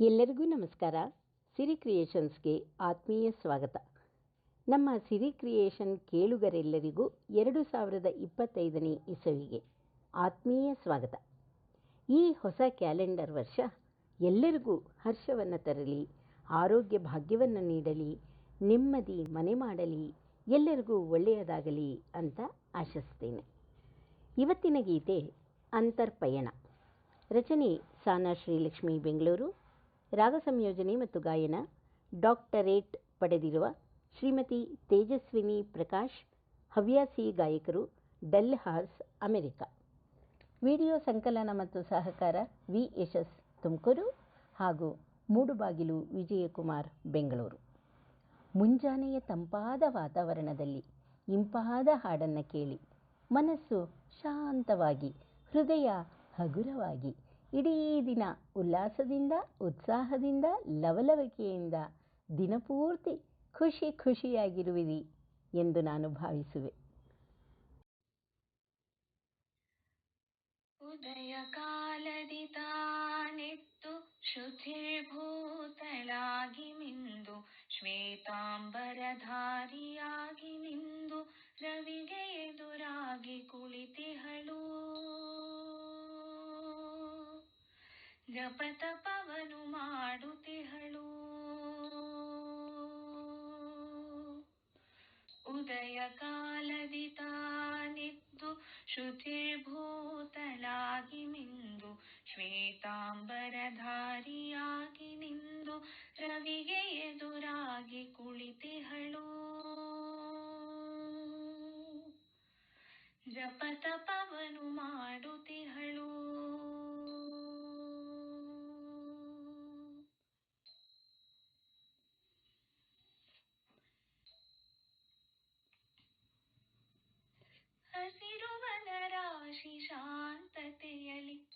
ಎಲ್ಲರಿಗೂ ನಮಸ್ಕಾರ. ಸಿರಿ ಕ್ರಿಯೇಷನ್ಸ್ಗೆ ಆತ್ಮೀಯ ಸ್ವಾಗತ. ನಮ್ಮ ಸಿರಿ ಕ್ರಿಯೇಷನ್ ಕೇಳುಗರೆಲ್ಲರಿಗೂ ಎರಡು ಸಾವಿರದ ಇಪ್ಪತ್ತೈದನೇ ಇಸವಿಗೆ ಆತ್ಮೀಯ ಸ್ವಾಗತ. ಈ ಹೊಸ ಕ್ಯಾಲೆಂಡರ್ ವರ್ಷ ಎಲ್ಲರಿಗೂ ಹರ್ಷವನ್ನು ತರಲಿ, ಆರೋಗ್ಯ ಭಾಗ್ಯವನ್ನು ನೀಡಲಿ, ನೆಮ್ಮದಿ ಮನೆ ಮಾಡಲಿ ಎಲ್ಲರಿಗೂ ಒಳ್ಳೆಯದಾಗಲಿ ಅಂತ ಆಶಿಸ್ತೇನೆ. ಇವತ್ತಿನ ಗೀತೆ ಅಂತರ್ಪಯಣ. ರಚನೆ ಸಾನಾ ಶ್ರೀಲಕ್ಷ್ಮಿ, ಬೆಂಗಳೂರು. ರಾಗ ಸಂಯೋಜನೆ ಮತ್ತು ಗಾಯನ ಡಾಕ್ಟರೇಟ್ ಪಡೆದಿರುವ ಶ್ರೀಮತಿ ತೇಜಸ್ವಿನಿ ಪ್ರಕಾಶ್, ಹವ್ಯಾಸಿ ಗಾಯಕರು, ಡೆಲ್ ಹಾರ್ಸ್, ಅಮೆರಿಕ. ವಿಡಿಯೋ ಸಂಕಲನ ಮತ್ತು ಸಹಕಾರ ವಿ ಯಶಸ್ ತುಮಕೂರು ಹಾಗೂ ಮೂಡುಬಾಗಿಲು ವಿಜಯಕುಮಾರ್, ಬೆಂಗಳೂರು. ಮುಂಜಾನೆಯ ತಂಪಾದ ವಾತಾವರಣದಲ್ಲಿ ಇಂಪಾದ ಹಾಡನ್ನು ಕೇಳಿ ಮನಸ್ಸು ಶಾಂತವಾಗಿ, ಹೃದಯ ಹಗುರವಾಗಿ, ಇಡೀ ದಿನ ಉಲ್ಲಾಸದಿಂದ, ಉತ್ಸಾಹದಿಂದ, ಲವಲವಿಕೆಯಿಂದ ದಿನಪೂರ್ತಿ ಖುಷಿ ಖುಷಿಯಾಗಿರುವಿರಿ ಎಂದು ನಾನು ಭಾವಿಸುವೆ. ಉದಯ ಕಾಲದಿ ಶುಚಿರ್ಭೂತಳಾಗಿ ಮಿಂದು ಶ್ವೇತಾಂಬರಧಾರಿಯಾಗಿ ನಿಂದು ರವಿಗೆ ಎದುರಾಗಿ ಕುಳಿತಿಹಳು. ಜಪತಪವನು ಮಾಡುತ್ತಿಹಳು. ಉದಯ ಕಾಲದಿ ತಾನಿದ್ದು ಶುಚಿರ್ಭೂತಳಾಗಿ ಮಿಂದು ಶ್ವೇತಾಂಬರಧಾರಿಯಾಗಿ ನಿಂದು ರವಿಗೆ ಎದುರಾಗಿ ಕುಳಿತಿಹಳು. ಜಪತಪವನು ಮಾಡುತ್ತಿಹಳು ಹಸಿರು ವನರಾಶಿ ಶಾಂತತೆಯಲಿ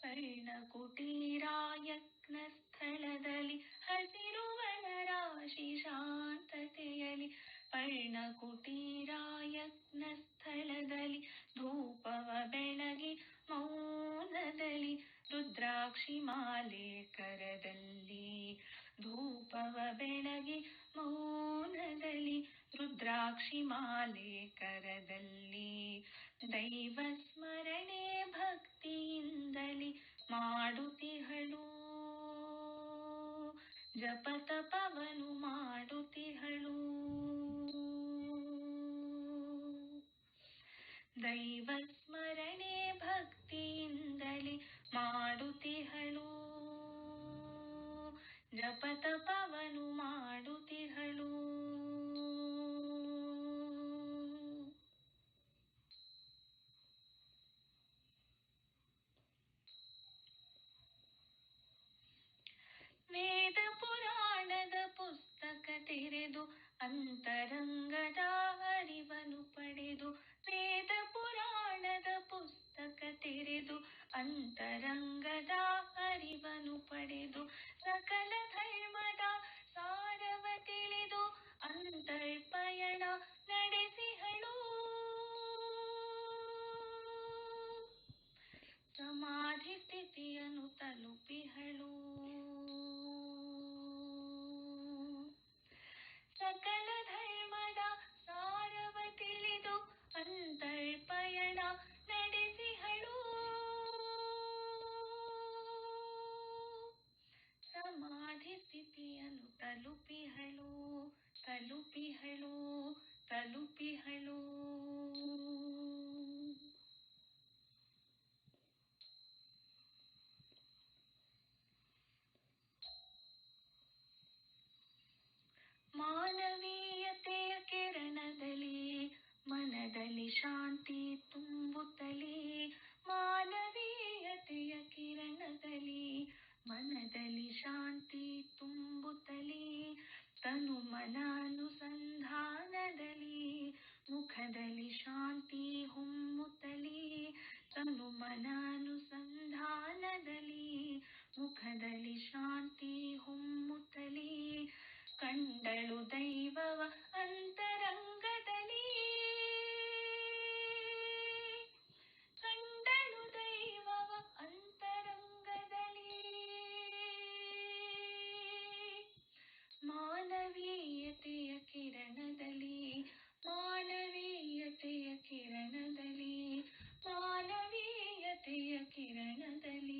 ಪರ್ಣ ಕುಟೀರಾಯಜ್ಞ ಸ್ಥಳದಲ್ಲಿ ಹಸಿರುವನ ರಾಶಿ ಶಾಂತತೆಯಲಿ ಪರ್ಣ ಕುಟೀರಾಯಜ್ಞ ಸ್ಥಳದಲ್ಲಿ ಧೂಪವ ಬೆಳಗಿ ಮೌನದಲ್ಲಿ, ರುದ್ರಾಕ್ಷಿ ಮಾಲೆ ಕರದಲ್ಲಿ, ಧೂಪವ ಬೆಳಗಿ ಮೌನದಲ್ಲಿ, ರುದ್ರಾಕ್ಷಿ ಮಾಲೆ ಕರದಲ್ಲಿ, ದೈವ ಸ್ಮರಣೆ ಭಕ್ತಿಯಿಂದಲಿ ಮಾಡುತ್ತಿಹಳು. ಜಪತಪವನು ಮಾಡುತ್ತಿಹಳು. ದೈವ ಸ್ಮರಣೆ ಭಕ್ತಿಯಿಂದಲಿ ಮಾಡುತ್ತಿಹಳು. ಜಪತಪವನು ಮಾಡುತ್ತಿಹಳು अन्तरङ्गता ತಲುಪಿಹಳು ತಲುಪಿಹಳು ಮನದಲ್ಲಿ ಶಾಂತಿ ಹೊಮ್ಮುತ್ತಲೇ ತನು ಮನಾನುಸಂಧಾನದಲ್ಲಿ, ಮುಖದಲ್ಲಿ ಶಾಂತಿ ಹೊಮ್ಮುತ್ತಲೇ ಕಂಡಳು ದೈವವ ಅಂತರಂಗದಲ್ಲಿ. ಕಂಡಳು ದೈವವ ಅಂತರಂಗದಲ್ಲಿ. ಮಾನವೀಯತೆಯ ಕಿರಣದಲ್ಲಿ ಮಾನವೀಯತೆಯ ಕಿರಣದಲ್ಲಿ ಮಾನವೀಯತೆಯ ಕಿರಣದಲ್ಲಿ.